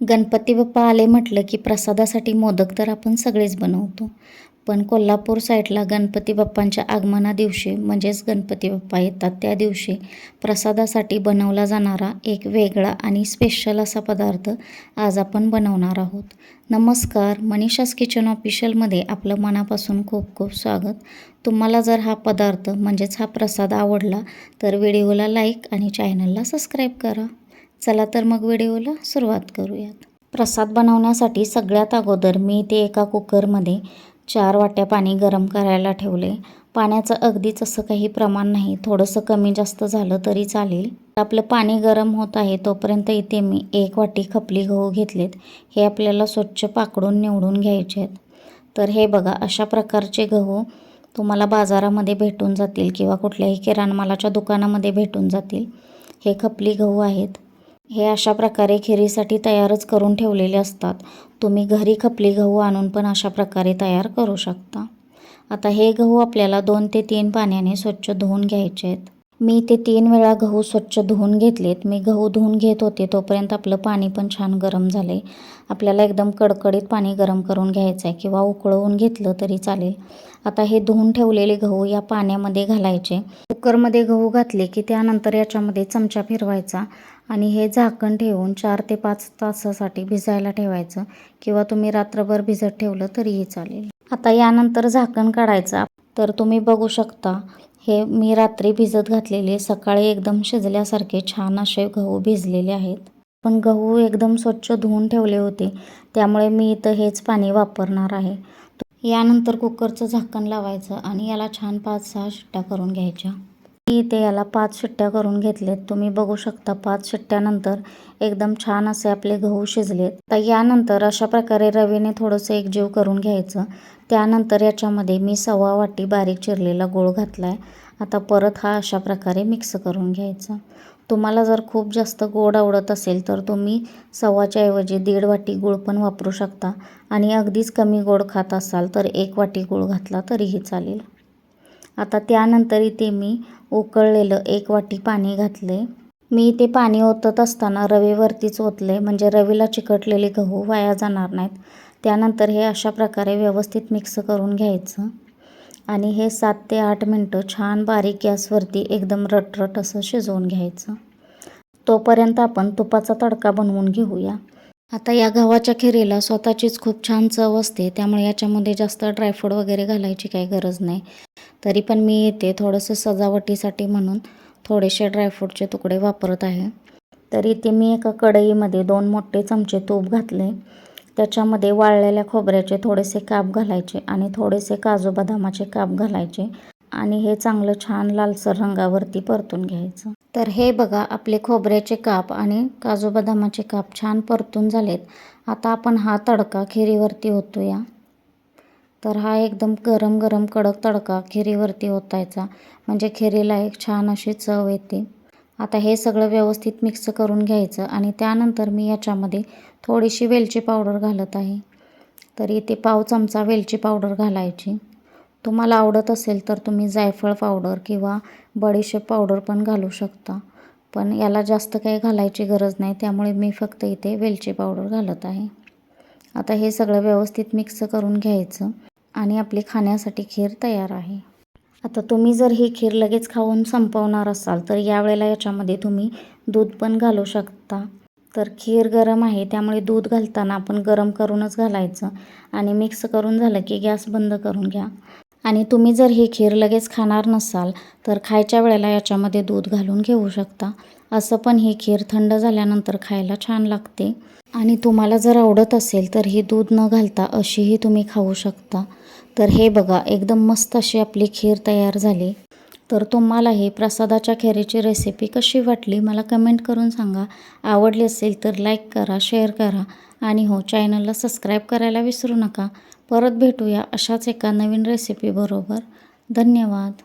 गणपती बाप्पा आले म्हटलं की प्रसादासाठी मोदक तर आपण सगळेच बनवतो. पण कोल्हापूर साईडला गणपती बाप्पांच्या आगमना दिवशी म्हणजेच गणपती बाप्पा येतात त्या दिवशी प्रसादासाठी बनवला जाणारा एक वेगळा आणि स्पेशल असा पदार्थ आज आपण बनवणार आहोत. नमस्कार मनीषास किचन ऑफिशियलमध्ये आपलं मनापासून खूप खूप स्वागत. तुम्हाला जर हा पदार्थ म्हणजेच हा प्रसाद आवडला तर व्हिडिओला लाईक आणि चॅनलला सबस्क्राईब करा. चला तर मग व्हिडिओला सुरुवात करूयात. प्रसाद बनवण्यासाठी सगळ्यात अगोदर मी ते एका कुकरमध्ये चार वाट्या पाणी गरम करायला ठेवले. पाण्याचं अगदीच असं काही प्रमाण नाही. थोडंसं कमी जास्त झालं तरी चालेल. आपलं पाणी गरम होत आहे तोपर्यंत इथे मी एक वाटी खपली गहू घेतलेत. हे आपल्याला स्वच्छ पाकडून निवडून घ्यायचे आहेत. तर हे बघा अशा प्रकारचे गहू तुम्हाला बाजारामध्ये भेटून जातील किंवा कुठल्याही किराणमालाच्या दुकानामध्ये भेटून जातील. हे खपली गहू आहेत. हे अशा प्रकारे खिरीसाठी तयारच करून ठेवलेले असतात. तुम्ही घरी खपली गहू आणून पण अशा प्रकारे तयार करू शकता. आता हे गहू आपल्याला दोन ते तीन पाण्याने स्वच्छ धुवून घ्यायचे आहेत मी ते तीन वेळा गहू स्वच्छ धुवून घेतलेत. मी गहू धुवून घेत होते तोपर्यंत आपलं पाणी पण छान गरम झाले आपल्याला एकदम कडकडीत पाणी गरम करून घ्यायचं आहे किंवा उकळवून घेतलं तरी चालेल. आता हे धुवून ठेवलेले गहू या पाण्यामध्ये घालायचे. कुकरमध्ये गहू घातले की त्यानंतर याच्यामध्ये चमचा फिरवायचा आणि हे झाकण ठेवून चार ते पाच तासासाठी भिजायला ठेवायचं किंवा तुम्ही रात्रभर भिजत ठेवलं तरीही चालेल. आता यानंतर झाकण काढायचं. तर तुम्ही बघू शकता हे मी रात्री भिजत घातलेले सकाळी एकदम शिजल्यासारखे छान असे गहू भिजलेले आहेत. पण गहू एकदम स्वच्छ धुवून ठेवले होते त्यामुळे मी इथं हेच पाणी वापरणार आहे. यानंतर कुकरचं झाकण लावायचं आणि याला छान पाच सहा शिट्ट्या करून घ्यायच्या. इथे याला पाच शिट्ट्या करून घेतलेत. तुम्ही बघू शकता पाच शिट्ट्यानंतर एकदम छान असे आपले गहू शिजलेत. तर यानंतर अशा प्रकारे रवीने थोडंसं एकजीव करून घ्यायचं. त्यानंतर याच्यामध्ये मी सव्वा वाटी बारीक चिरलेला गूळ घातला आहे आता परत हा अशा प्रकारे मिक्स करून घ्यायचा. तुम्हाला जर खूप जास्त गोड आवडत असेल तर तुम्ही सव्वाच्या ऐवजी दीड वाटी गूळ पण वापरू शकता. आणि अगदीच कमी गोड खात असाल तर एक वाटी गूळ घातला तरीही चालेल. आता त्यानंतर इथे मी उकळलेलं एक वाटी पाणी घातले. मी ते पाणी ओतत असताना रवीवरतीच ओतले म्हणजे रवीला चिकटलेले गहू वाया जाणार नाहीत. त्यानंतर हे अशा प्रकारे व्यवस्थित मिक्स करून घ्यायचं. आणि हे सात ते आठ मिनटं छान बारीक गॅसवरती एकदम रटरट असं शिजवून घ्यायचं. तोपर्यंत आपण तुपाचा तडका बनवून घेऊया. आता या गव्हाच्या खिरीला स्वतःचीच खूप छान चव असते त्यामुळे याच्यामध्ये जास्त ड्रायफ्रूट वगैरे घालायची काही गरज नाही. तरी पण मी येते थोडंसं सजावटीसाठी म्हणून थोडेसे ड्रायफ्रूटचे तुकडे वापरत आहे. तर इथे मी एका कढईमध्ये दोन मोठे चमचे तूप घातले. त्याच्यामध्ये वाळलेल्या खोबऱ्याचे थोडेसे काप घालायचे आणि थोडेसे काजू बदामाचे काप घालायचे. आणि हे चांगलं छान लालसर रंगावरती परतून घ्यायचं. तर हे बघा आपले खोबऱ्याचे काप आणि काजू बदामाचे काप छान परतून झालेत. आता आपण हा तडका खिरीवरती होतो या तर हा एकदम गरम गरम कडक तडका खिरीवरती ओतायचा. म्हणजे खिरीला एक छान अशी चव येते. आता हे सगळं व्यवस्थित मिक्स करून घ्यायचं आणि त्यानंतर मी याच्यामध्ये थोडीशी वेलची पावडर घालत आहे. तर इथे पाव चमचा वेलची पावडर घालायची. तुम्हाला आवडत असेल तर तुम्ही जायफळ पावडर किंवा बडीशेप पावडर पण घालू शकता. पण याला जास्त काही घालायची गरज नाही त्यामुळे मी फक्त इथे वेलची पावडर घालत आहे. आता हे सगळं व्यवस्थित मिक्स करून घ्यायचं आणि आपली खाण्यासाठी खीर तयार आहे. आता तुम्ही जर ही खीर लगेच खाऊन संपवणार असाल तर यावेळेला याच्यामध्ये तुम्ही दूध पण घालू शकता. तर खीर गरम आहे त्यामुळे दूध घालताना आपण गरम करूनच घालायचं आणि मिक्स करून झालं की गॅस बंद करून घ्या. आणि तुम्ही जर ही खीर लगेच खाणार नसाल तर खायच्या वेळेला याच्यामध्ये दूध घालून घेऊ शकता. असं पण ही खीर थंड झाल्यानंतर खायला छान लागते. आणि तुम्हाला जर आवडत असेल तर ही दूध न घालता अशीही तुम्ही खाऊ शकता. तर हे बघा एकदम मस्त अशी आपली खीर तयार झाली. तर तुम्हाला ही प्रसादाच्या खीरीची रेसिपी कशी वाटली मला कमेंट करून सांगा. आवडली असेल तर लाईक करा शेअर करा. आणि हो चॅनलला सबस्क्राईब करायला विसरू नका. परत भेटूया अशाच एका नवीन रेसिपीबरोबर धन्यवाद.